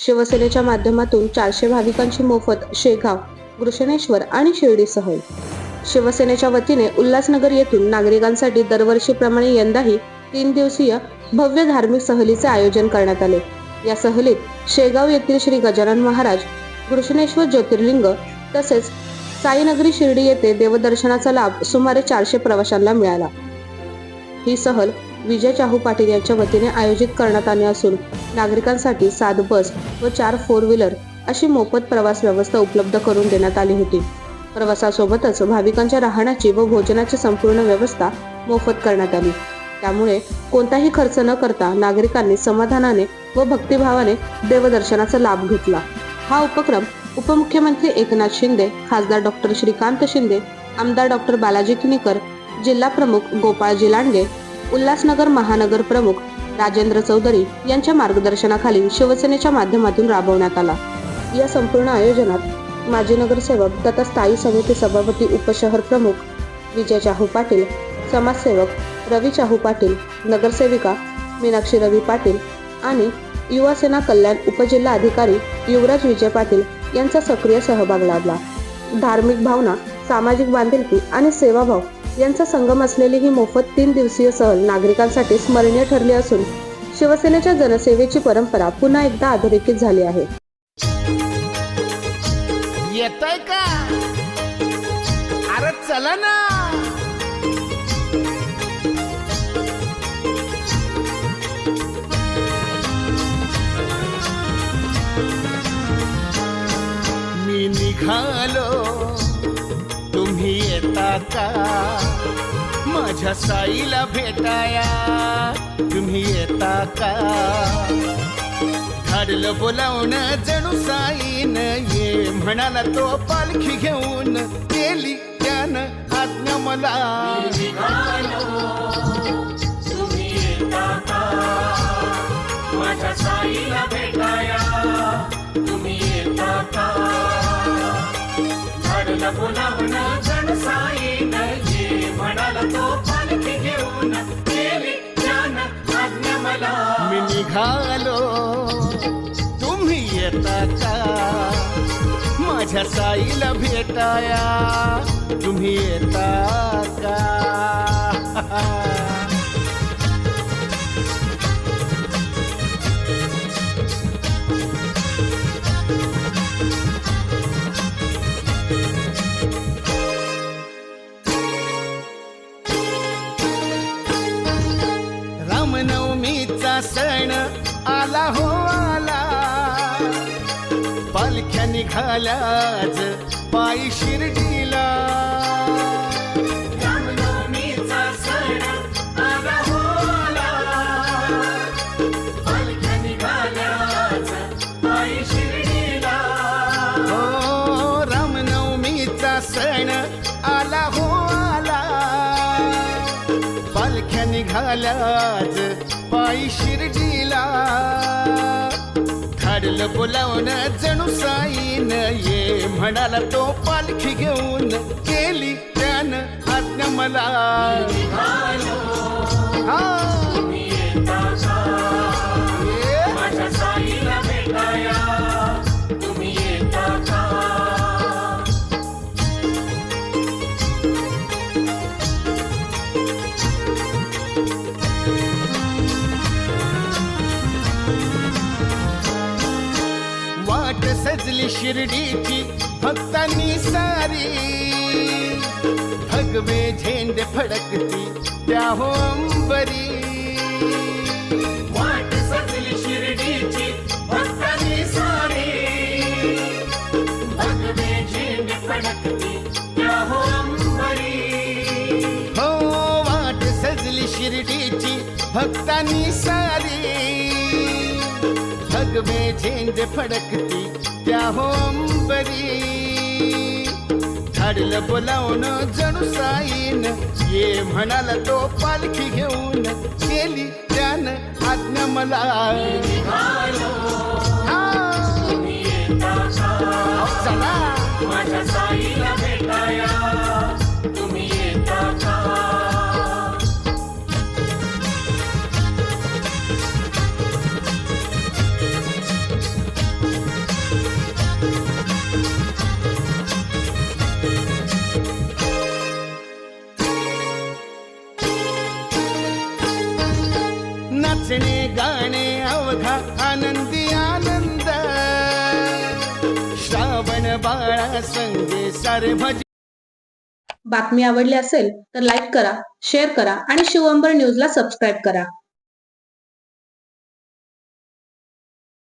शिवसेनेच्या माध्यमातून चारशे भाविकांची मोफत शेगाव घृष्णेश्वर आणि शिर्डी सहल. शिवसेनेच्या वतीने उल्हासनगर येथून नागरिकांसाठी दरवर्षीप्रमाणे यंदाही तीन दिवसीय भव्य धार्मिक सहलीचे आयोजन करण्यात आले. या सहलीत शेगाव येथील श्री गजानन महाराज घृष्णेश्वर ज्योतिर्लिंग तसेच साईनगरी शिर्डी येथे देवदर्शनाचा लाभ सुमारे चारशे प्रवाशांना मिळाला. ही सहल विजय चाहू पाटील यांच्या वतीने आयोजित करण्यात आले असून नागरिकांसाठी सात बस व चार फोर व्हीलर अशी मोफत प्रवास व्यवस्था उपलब्ध करून देण्यात आली होती. प्रवासासोबतच भाविकांच्या राहण्याची व भोजनाची संपूर्ण व्यवस्था मोफत करण्यात आली. त्यामुळे कोणताही खर्च न करता नागरिकांनी समाधानाने व भक्तिभावाने देवदर्शनाचा लाभ घेतला. हा उपक्रम उपमुख्यमंत्री एकनाथ शिंदे खासदार डॉक्टर श्रीकांत शिंदे आमदार डॉक्टर बालाजी किनीकर जिल्हा प्रमुख गोपाळजी लांडगे उल्हासनगर महानगर प्रमुख राजेंद्र चौधरी यांच्या मार्गदर्शनाखाली शिवसेनेच्या माध्यमातून राबवण्यात आला. या संपूर्ण आयोजनात माजी नगरसेवक तथा स्थायी समिती सभापती उपशहर प्रमुख विजय चाहू पाटील समाजसेवक रवी चाहू पाटील नगरसेविका मीनाक्षी रवी पाटील आणि युवासेना कल्याण उपजिल्हा अधिकारी युवराज विजय पाटील यांचा सक्रिय सहभाग लाभला. धार्मिक भावना सामाजिक बांधिलकी आणि सेवाभाव यांचा संगम असलेली ही मोफत तीन दिवसीय सहल नागरिकांसाठी स्मरणीय ठरली असून शिवसेनेच्या जनसेवेची परंपरा पुन्हा एकदा अधोरेखित झाली आहे. येतय का? अरे चला ना. मी निघालो. आता. माझ्या साईला भेटाया तुम्ही येता का? धाडलं बोलावून जणू साईन ये म्हणाला तो पालखी घेऊन केली त्यानं आज्ञा मला. माझ्या साईला भेटाया तुम्ही येता का? जण म्हणाला तो पालखी घेऊन. ज्ञान आज्ञा मला. मी निघालो. तुम्ही येता का? माझ्या साईला भेटाया. तुम्ही येता आला हो आला पालख्या निघाल्याच पायी शिर्डीला रामनवमीचा सण आला हो आला. पालख्या निघाल्याच पायी शिर्डीला. हो रामनवमीचा सण आला हो निघाल्याच पायी शिर्डीला. धाडलं बोलावून जणू साईन ये. म्हणाला तो पालखी घेऊन केली त्यानं आज्ञा मला. हा. सजली शिर्डीची भक्तांनी सारी. भगवे झेंडे फडकती त्या हो अंबरी वाट सजली शिर्डीची भक्तांनी सारी. भगवे झेंडे फडकती त्या हो अंबरी हो वाट सजली शिर्डीची भक्तांनी सारी. भगवे झेंडे फडकती त्या हो अंबरी? धाडलं बोलावून जणू साईन ये म्हणाला तो पालखी घेऊन गेली त्यानं आज्ञा मला. हा. चला. माझ्या साईला भेटाया. नाचणे गाणे अवघा आनंदी आनंद. श्रावण बाळा संगे सारे भज बातमी आवडली असेल तर लाईक करा शेअर करा आणि शिवंबर न्यूजला सबस्क्राईब करा.